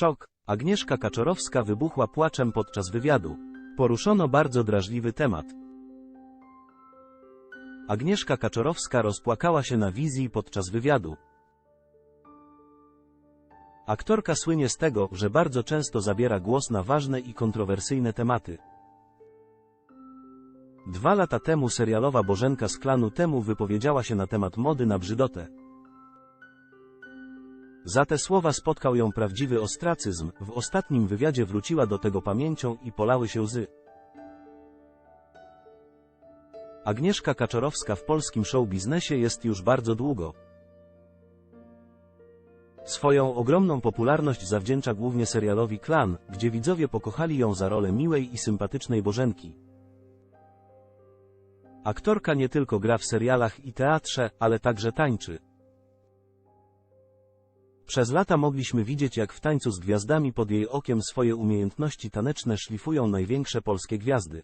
Szok. Agnieszka Kaczorowska wybuchła płaczem podczas wywiadu. Poruszono bardzo drażliwy temat. Agnieszka Kaczorowska rozpłakała się na wizji podczas wywiadu. Aktorka słynie z tego, że bardzo często zabiera głos na ważne i kontrowersyjne tematy. Dwa lata temu serialowa Bożenka z klanu temu wypowiedziała się na temat mody na brzydotę. Za te słowa spotkał ją prawdziwy ostracyzm, w ostatnim wywiadzie wróciła do tego pamięcią i polały się łzy. Agnieszka Kaczorowska w polskim show biznesie jest już bardzo długo. Swoją ogromną popularność zawdzięcza głównie serialowi Klan, gdzie widzowie pokochali ją za rolę miłej i sympatycznej Bożenki. Aktorka nie tylko gra w serialach i teatrze, ale także tańczy. Przez lata mogliśmy widzieć jak w tańcu z gwiazdami pod jej okiem swoje umiejętności taneczne szlifują największe polskie gwiazdy.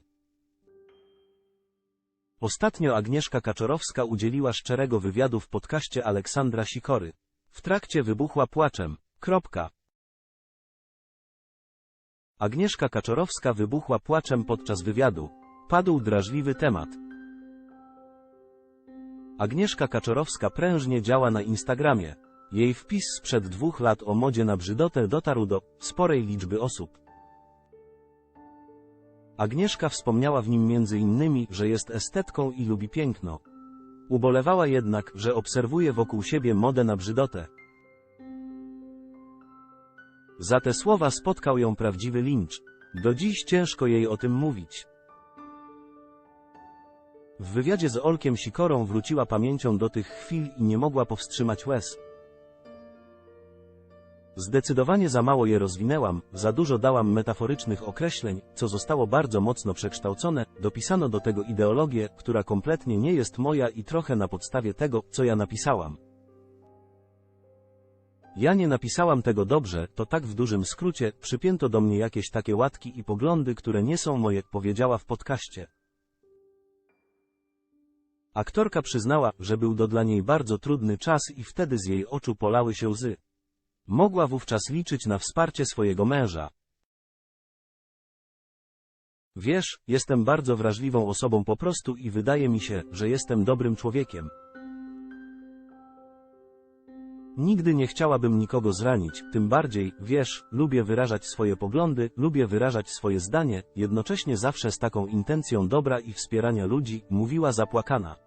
Ostatnio Agnieszka Kaczorowska udzieliła szczerego wywiadu w podcaście Aleksandra Sikory. W trakcie wybuchła płaczem. Kropka. Agnieszka Kaczorowska wybuchła płaczem podczas wywiadu. Padł drażliwy temat. Agnieszka Kaczorowska prężnie działa na Instagramie. Jej wpis sprzed dwóch lat o modzie na brzydotę dotarł do sporej liczby osób. Agnieszka wspomniała w nim między innymi, że jest estetką i lubi piękno. Ubolewała jednak, że obserwuje wokół siebie modę na brzydotę. Za te słowa spotkał ją prawdziwy lincz. Do dziś ciężko jej o tym mówić. W wywiadzie z Olkiem Sikorą wróciła pamięcią do tych chwil i nie mogła powstrzymać łez. Zdecydowanie za mało je rozwinęłam, za dużo dałam metaforycznych określeń, co zostało bardzo mocno przekształcone, dopisano do tego ideologię, która kompletnie nie jest moja i trochę na podstawie tego, co ja napisałam. Ja nie napisałam tego dobrze, to tak w dużym skrócie, przypięto do mnie jakieś takie łatki i poglądy, które nie są moje, powiedziała w podcaście. Aktorka przyznała, że był to dla niej bardzo trudny czas i wtedy z jej oczu polały się łzy. Mogła wówczas liczyć na wsparcie swojego męża. Wiesz, jestem bardzo wrażliwą osobą po prostu i wydaje mi się, że jestem dobrym człowiekiem. Nigdy nie chciałabym nikogo zranić, tym bardziej, wiesz, lubię wyrażać swoje poglądy, lubię wyrażać swoje zdanie, jednocześnie zawsze z taką intencją dobra i wspierania ludzi, mówiła zapłakana.